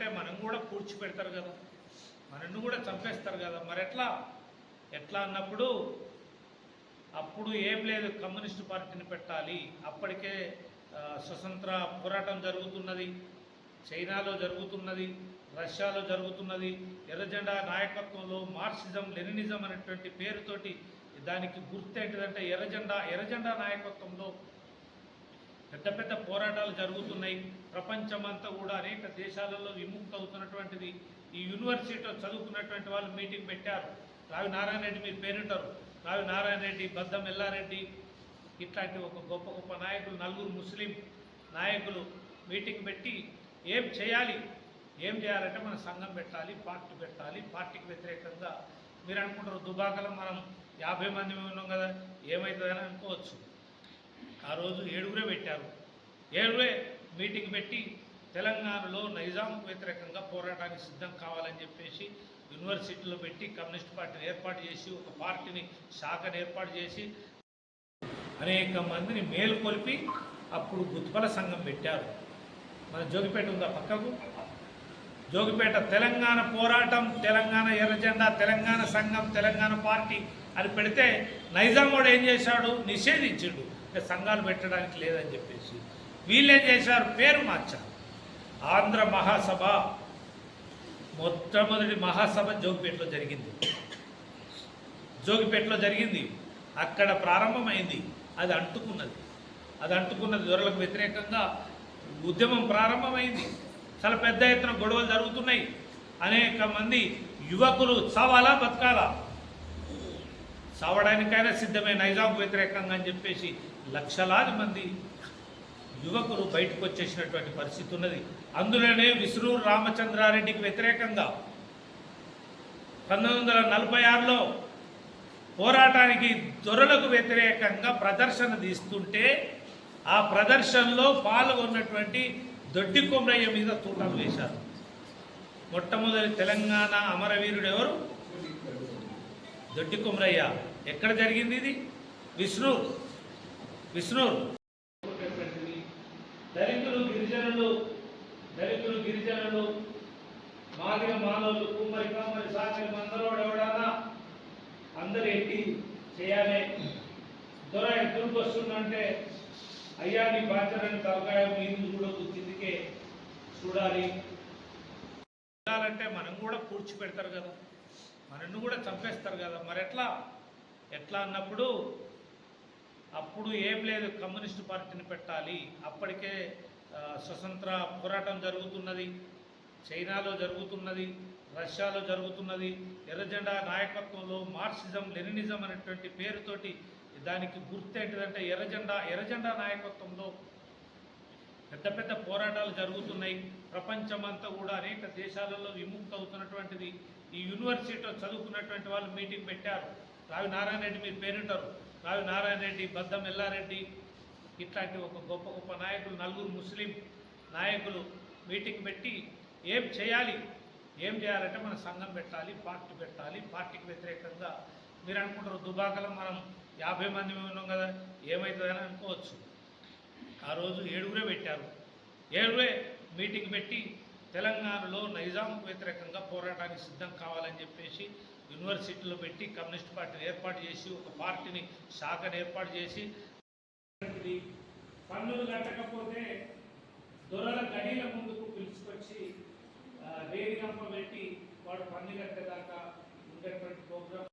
మనం కూడా పూడ్చి పూడ్చిపెడతారు కదా. మనల్ని కూడా చంపేస్తారు కదా. మరి ఎట్లా? ఎట్లా అన్నప్పుడు అప్పుడు ఏం లేదు కమ్యూనిస్టు పార్టీని పెట్టాలి. అప్పటికే స్వతంత్ర పోరాటం జరుగుతున్నది. చైనాలో జరుగుతున్నది. రష్యాలో జరుగుతున్నది. ఎర్రజెండా నాయకత్వంలో మార్క్సిజం లెనినిజం అనేటువంటి పేరుతోటి దానికి గుర్తు ఏంటిదంటే ఎర్రజెండా ఎర్రజెండా నాయకత్వంలో పెద్ద పెద్ద పోరాటాలు జరుగుతున్నాయి. ప్రపంచమంతా కూడా అనేక దేశాలలో విముక్త అవుతున్నటువంటిది ఈ యూనివర్సిటీలో చదువుకున్నటువంటి వాళ్ళు మీటింగ్ పెట్టారు. రావి నారాయణ రెడ్డి మీరు పేరుంటారు. రావి నారాయణ రెడ్డి బద్దం ఎల్లారెడ్డి ఇట్లాంటి ఒక గొప్ప గొప్ప నాయకులు నలుగురు ముస్లిం నాయకులు మీటింగ్ పెట్టి ఏం చేయాలి? ఏం చేయాలంటే మన సంఘం పెట్టాలి పార్టీ పెట్టాలి. పార్టీకి వ్యతిరేకంగా మీరు అనుకుంటారు దుబాకలో మనం యాభై మంది ఉన్నాం కదా ఏమవుతుందని అనుకోవచ్చు. ఆ రోజు ఏడుగురే పెట్టారు. ఏడుగురే మీటింగ్ పెట్టి తెలంగాణలో నైజాంకు వ్యతిరేకంగా పోరాటానికి సిద్ధం కావాలని చెప్పేసి యూనివర్సిటీలో పెట్టి కమ్యూనిస్ట్ పార్టీని ఏర్పాటు చేసి ఒక పార్టీని శాఖను ఏర్పాటు చేసి అనేక మందిని మేలుకొల్పి అప్పుడు గుత్పల సంఘం పెట్టారు. మన జోగిపేట ఉందా పక్కకు? జోగిపేట తెలంగాణ పోరాటం తెలంగాణ ఎర్రజెండా తెలంగాణ సంఘం తెలంగాణ పార్టీ అని పెడితే నైజాం ఏం చేశాడు? నిషేధించిండు. ఇంకా సంఘాలు పెట్టడానికి లేదని చెప్పేసి వీళ్ళేం చేశారు? పేరు మార్చారు. ఆంధ్ర మహాసభ మొట్టమొదటి మహాసభ జోగిపేటలో జరిగింది. జోగిపేటలో జరిగింది. అక్కడ ప్రారంభమైంది. అది అంటుకున్నది. అది అంటుకున్నది దొరలకు వ్యతిరేకంగా ఉద్యమం ప్రారంభమైంది. చాలా పెద్ద ఎత్తున గొడవలు జరుగుతున్నాయి. అనేక మంది యువకులు చావాలా బతకాలా? చావడానికైనా సిద్ధమే నైజాం వ్యతిరేకంగా అని చెప్పేసి లక్షలాది మంది యువకులు బయటకు వచ్చేసినటువంటి పరిస్థితి ఉన్నది. అందులోనే విసురూరు రామచంద్రారెడ్డికి వ్యతిరేకంగా పంతొమ్మిది వందల నలభై ఆరులో పోరాటానికి దొరలకు వ్యతిరేకంగా ప్రదర్శన తీస్తుంటే ఆ ప్రదర్శనలో పాల్గొన్నటువంటి దొడ్డి కొమరయ్య మీద తూటాలు వేశారు. మొట్టమొదటి తెలంగాణ అమరవీరుడు ఎవరు? దొడ్డి కొమరయ్య. ఎక్కడ జరిగింది ఇది? విష్ణూర్ విష్ణూర్ దళితులు గిరిజనులు దళితులు గిరిజనులు మాదిగ మానవులు కుమ్మరి కమ్మరి సాకరి మందరోడు ఎవడానా అందరు ఎట్టి చేయాలి. దొర ఎదురుకు వస్తుందంటే అయ్యా నీ బాధ్యతని తలకాయ మీద చూడదు కిందికే చూడాలి. చూడాలంటే మనం కూడా పూడ్చి పెడతారు కదా. మనల్ని కూడా చంపేస్తారు కదా. మరి ఎట్లా ఎట్లా అన్నప్పుడు అప్పుడు ఏం లేదు కమ్యూనిస్టు పార్టీని పెట్టాలి. అప్పటికే స్వతంత్ర పోరాటం జరుగుతున్నది చైనాలో జరుగుతున్నది రష్యాలో జరుగుతున్నది ఎర్రజెండా నాయకత్వంలో మార్క్సిజం లెనినిజం అనేటువంటి పేరుతోటి దానికి గుర్తు ఏంటిదంటే ఎర్రజెండా ఎర్రజెండా నాయకత్వంలో పెద్ద పెద్ద పోరాటాలు జరుగుతున్నాయి. ప్రపంచమంతా కూడా అనేక దేశాలలో విముక్త అవుతున్నటువంటిది ఈ యూనివర్సిటీలో చదువుకున్నటువంటి వాళ్ళు మీటింగ్ పెట్టారు. రావి నారాయణ రెడ్డి మీరు పేరుంటారు. రావి నారాయణ రెడ్డి బద్దం ఎల్లారెడ్డి ఇట్లాంటి ఒక గొప్ప గొప్ప నాయకులు నలుగురు ముస్లిం నాయకులు మీటింగ్ పెట్టి ఏం చేయాలి ఏం చేయాలంటే మన సంఘం పెట్టాలి పార్టీ పెట్టాలి. పార్టీకి వ్యతిరేకంగా మీరు అనుకుంటారు దుబాకలో మనం యాభై మంది ఉన్నాం కదా ఏమవుతుందని అనుకోవచ్చు. ఆ రోజు ఏడుగురే పెట్టారు. ఏడుగురే మీటింగ్ పెట్టి తెలంగాణలో నైజాంకు వ్యతిరేకంగా పోరాటానికి సిద్ధం కావాలని చెప్పేసి యూనివర్సిటీలో పెట్టి కమ్యూనిస్ట్ పార్టీని ఏర్పాటు చేసి ఒక పార్టీని శాఖను ఏర్పాటు చేసి పన్నులు కట్టకపోతే దొరల గడీల ముందుకు పిలుచుకొచ్చి వేడి గంప పెట్టి వాడు పన్ను కట్టేదాకా ఉండేటువంటి ప్రోగ్రాం.